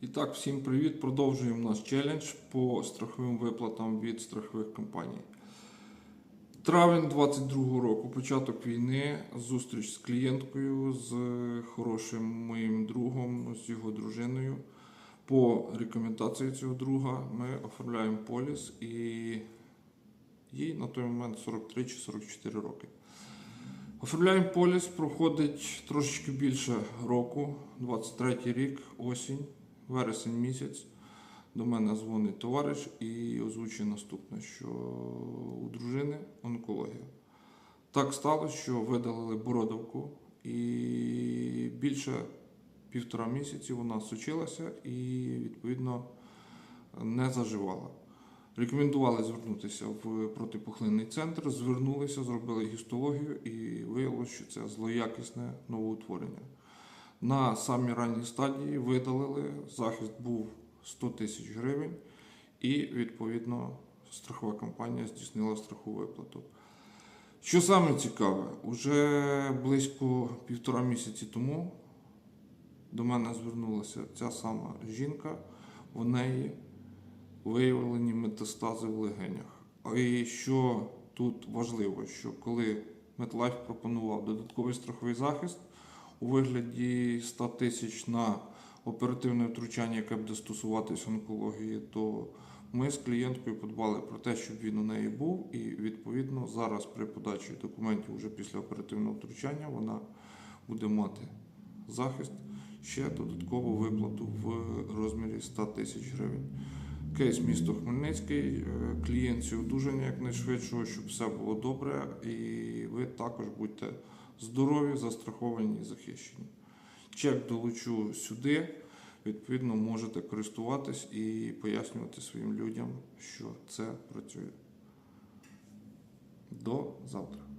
І так, всім привіт! Продовжуємо наш челендж по страховим виплатам від страхових компаній. Травень 22 року, початок війни, зустріч з клієнткою, з хорошим моїм другом, з його дружиною. По рекомендації цього друга ми оформляємо поліс і їй на той момент 43 чи 44 роки. Оформляємо поліс, проходить трошечки більше року, 23 рік, осінь, вересень місяць. До мене дзвонить товариш і озвучує наступне, що у дружини онкологія. Так сталося, що видалили бородавку, і більше півтора місяці вона сучилася і, відповідно, не заживала. Рекомендували звернутися в протипухлинний центр, звернулися, зробили гістологію і виявилося, що це злоякісне новоутворення. На самій ранній стадії видалили, захист був 100 тисяч гривень, і відповідно страхова компанія здійснила страхову виплату. Що саме цікаве, уже близько півтора місяці тому до мене звернулася ця сама жінка, в неї виявлені метастази в легенях. І що тут важливо, що коли MetLife пропонував додатковий страховий захист у вигляді 100 тисяч на оперативне втручання, яке буде стосуватися онкології, то ми з клієнткою подбали про те, щоб він у неї був, і відповідно зараз при подачі документів вже після оперативного втручання вона буде мати захист ще додаткову виплату в розмірі 100 тисяч гривень. Кейс місто Хмельницький, е, клієнтці одужання якнайшвидшого, щоб все було добре, і ви також будьте здорові, застраховані і захищені. Чек долучу сюди. Відповідно, можете користуватись і пояснювати своїм людям, що це працює. До завтра.